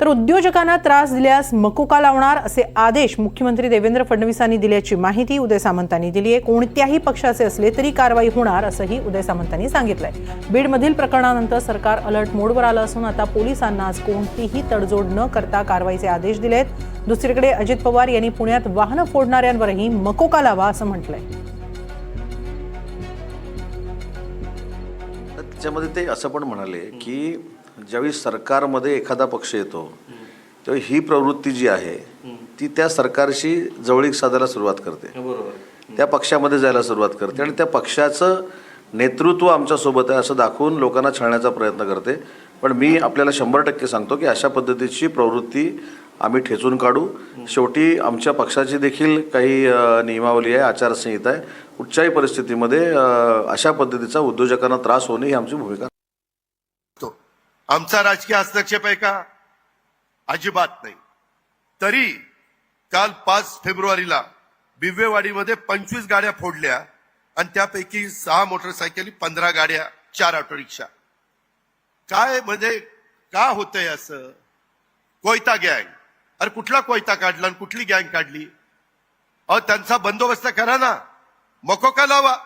तर उद्योजकांना त्रास दिल्यास मकोका लावणार असे आदेश मुख्यमंत्री देवेंद्र फडणवीसांनी दिल्याची माहिती उदय सामंतांनी दिली आहे कोणत्याही पक्षाचे असले तरी कारवाई होणार असंही उदय सामंतांनी सांगितलंय. बीडमधील प्रकरणानंतर सरकार अलर्ट मोडवर आलं असून आता पोलिसांना आज कोणतीही तडजोड न करता कारवाईचे आदेश दिलेत. दुसरीकडे अजित पवार यांनी पुण्यात वाहनं फोडणाऱ्यांवरही मकोका लावा असं म्हटलंय. त्याच्यामध्ये ते असं पण म्हणाले की ज्यावेळी सरकारमध्ये एखादा पक्ष येतो तेव्हा ही प्रवृत्ती जी आहे ती त्या सरकारशी जवळीक साधायला सुरुवात करते. त्या पक्षामध्ये जायला सुरुवात करते आणि त्या पक्षाचं नेतृत्व आमच्यासोबत आहे असं दाखवून लोकांना छळण्याचा प्रयत्न करते. पण मी आपल्याला शंभर टक्के सांगतो की अशा पद्धतीची प्रवृत्ती आम्ही ठेचून काढू. शेवटी आमच्या पक्षाची देखील काही नियमावली आहे आचारसंहिता आहे. कुठच्याही परिस्थितीमध्ये अशा पद्धतीचा उद्योजकांना त्रास होणे ही आमची भूमिका आमचा राजकीय हस्तक्षेप आहे का? अजिबात नाही. तरी काल पाच फेब्रुवारीला बिव्वेवाडीमध्ये पंचवीस गाड्या फोडल्या आणि त्यापैकी सहा मोटरसायकली पंधरा गाड्या चार ऑटो रिक्षा काय म्हणजे का होतंय असं? कोयता गँग. अरे कुठला कोयता काढला आणि कुठली गँग काढली? अहो त्यांचा बंदोबस्त करा ना. मको का लावा?